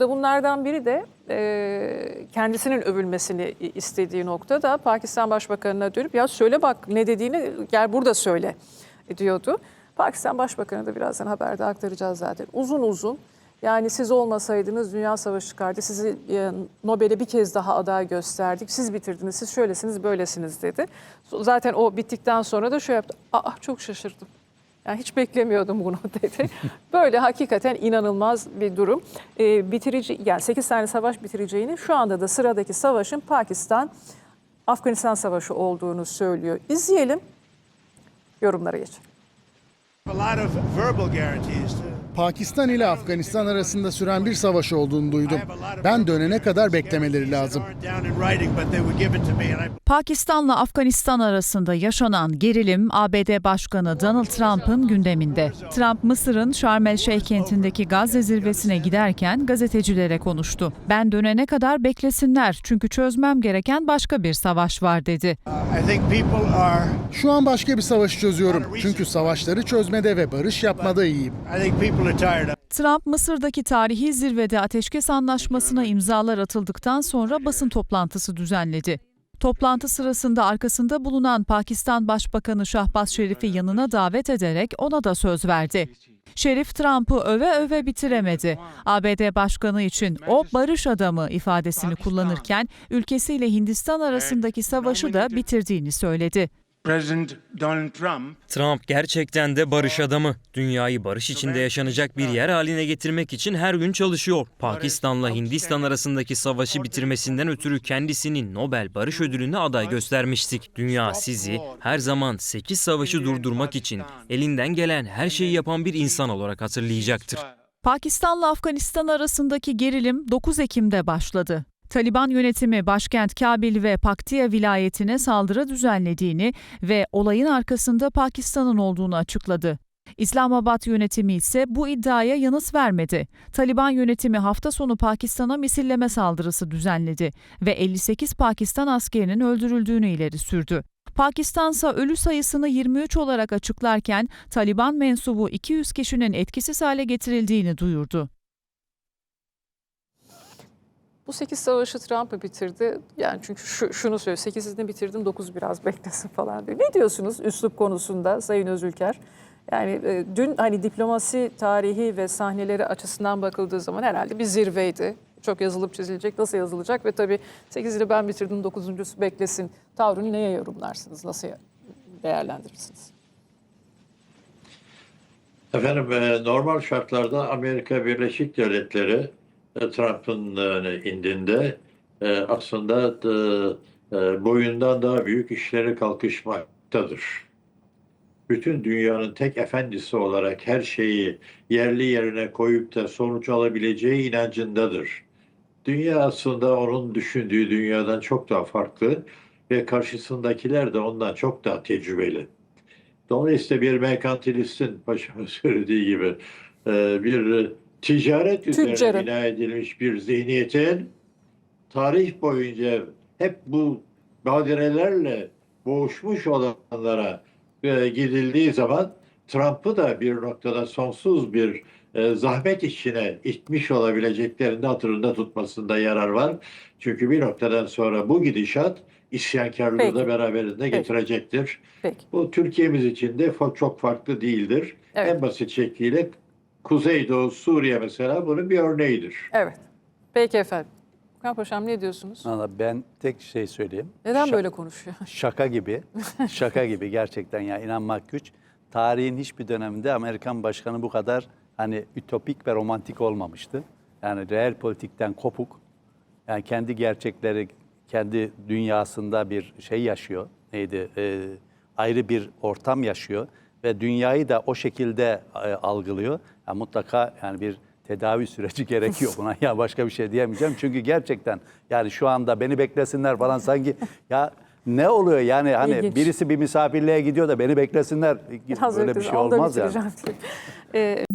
Da Bunlardan biri de e, kendisinin övülmesini istediği noktada Pakistan Başbakanı'na dönüp ya söyle bak ne dediğini gel burada söyle diyordu. Pakistan Başbakanı da birazdan haberde aktaracağız zaten. Uzun uzun yani siz olmasaydınız Dünya Savaşı çıkardı. Sizi e, Nobel'e bir kez daha aday gösterdik. Siz bitirdiniz, siz şöylesiniz, böylesiniz dedi. Zaten o bittikten sonra da şöyle yaptı. Aa çok şaşırdım. Yani hiç beklemiyordum bunu dedi. Böyle hakikaten inanılmaz bir durum. Ee, bitirici yani 8 tane savaş bitireceğini şu anda da sıradaki savaşın Pakistan Afganistan savaşı olduğunu söylüyor. İzleyelim. Yorumlara geçelim. A lot of verbal guarantees to Pakistan ile Afganistan arasında süren bir savaş olduğunu duydum. Ben dönene kadar beklemeleri lazım. Pakistan'la Afganistan arasında yaşanan gerilim ABD Başkanı Donald Trump'ın gündeminde. Trump Mısır'ın Şarm El Şeyh kentindeki Gazze zirvesine giderken gazetecilere konuştu. Ben dönene kadar beklesinler çünkü çözmem gereken başka bir savaş var dedi. Şu an başka bir savaşı çözüyorum. Çünkü savaşları çözmede ve barış yapmada iyiyim. Trump Mısır'daki tarihi zirvede ateşkes anlaşmasına imzalar atıldıktan sonra basın toplantısı düzenledi. Toplantı sırasında arkasında bulunan Pakistan Başbakanı Şahbaz Şerif'i yanına davet ederek ona da söz verdi. Şerif Trump'ı öve öve bitiremedi. ABD Başkanı için o barış adamı ifadesini kullanırken ülkesiyle Hindistan arasındaki savaşı da bitirdiğini söyledi. President Donald Trump Trump gerçekten de barış adamı. Dünyayı barış içinde yaşanacak bir yer haline getirmek için her gün çalışıyor. Pakistan'la Hindistan arasındaki savaşı bitirmesinden ötürü kendisini Nobel Barış Ödülü'ne aday göstermiştik. Dünya sizi her zaman 8 savaşı durdurmak için elinden gelen her şeyi yapan bir insan olarak hatırlayacaktır. Pakistan'la Afganistan arasındaki gerilim 9 Ekim'de başladı. Taliban yönetimi başkent Kabil ve Paktiya vilayetine saldırı düzenlediğini ve olayın arkasında Pakistan'ın olduğunu açıkladı. İslamabad yönetimi ise bu iddiaya yanıt vermedi. Taliban yönetimi hafta sonu Pakistan'a misilleme saldırısı düzenledi ve 58 Pakistan askerinin öldürüldüğünü ileri sürdü. Pakistan ise ölü sayısını 23 olarak açıklarken Taliban mensubu 200 kişinin etkisiz hale getirildiğini duyurdu. Bu 8 savaşı Trump'ı bitirdi. Yani çünkü şu, şunu söylüyor. 8'ini bitirdim 9 biraz beklesin falan diyor. Ne diyorsunuz üslup konusunda Sayın Özülker? Yani e, dün hani diplomasi tarihi ve sahneleri açısından bakıldığı zaman herhalde bir zirveydi. Çok yazılıp çizilecek, nasıl yazılacak ve tabii 8'ini ben bitirdim 9. beklesin tavrını neye yorumlarsınız, nasıl değerlendirirsiniz? Efendim e, normal şartlarda Amerika Birleşik Devletleri Trump'ın e, indinde e, aslında e, e, boyundan daha büyük işlere kalkışmaktadır. Bütün dünyanın tek efendisi olarak her şeyi yerli yerine koyup da sonuç alabileceği inancındadır. Dünya aslında onun düşündüğü dünyadan çok daha farklı ve karşısındakiler de ondan çok daha tecrübeli. Dolayısıyla bir merkantilistin paşamın söylediği gibi e, bir ticaret üzerine bina edilmiş bir zihniyetin tarih boyunca hep bu badirelerle boğuşmuş olanlara e, gidildiği zaman Trump'ı da bir noktada sonsuz bir e, zahmet içine itmiş olabileceklerini hatırında tutmasında yarar var. Çünkü bir noktadan sonra bu gidişat isyankarlığı Peki. da beraberinde getirecektir. Peki. Bu Türkiye'miz için de çok farklı değildir. Evet. En basit şekliyle Kuzeydoğu Suriye mesela bunun bir örneğidir. Evet. Peki efendim. Okan Paşam ne diyorsunuz? Valla ben tek şey söyleyeyim. Neden Şa- böyle konuşuyor? Şaka gibi. şaka gibi gerçekten ya inanmak güç. Tarihin hiçbir döneminde Amerikan başkanı bu kadar hani ütopik ve romantik olmamıştı. Yani reel politikten kopuk. Yani kendi gerçekleri, kendi dünyasında bir şey yaşıyor. Neydi? Ee, ayrı bir ortam yaşıyor ve dünyayı da o şekilde e, algılıyor. Yani mutlaka yani bir tedavi süreci gerekiyor buna. Ya başka bir şey diyemeyeceğim. Çünkü gerçekten yani şu anda beni beklesinler falan sanki ya ne oluyor yani hani İlginç. birisi bir misafirliğe gidiyor da beni beklesinler Biraz böyle bir şey olmaz yani. Ee,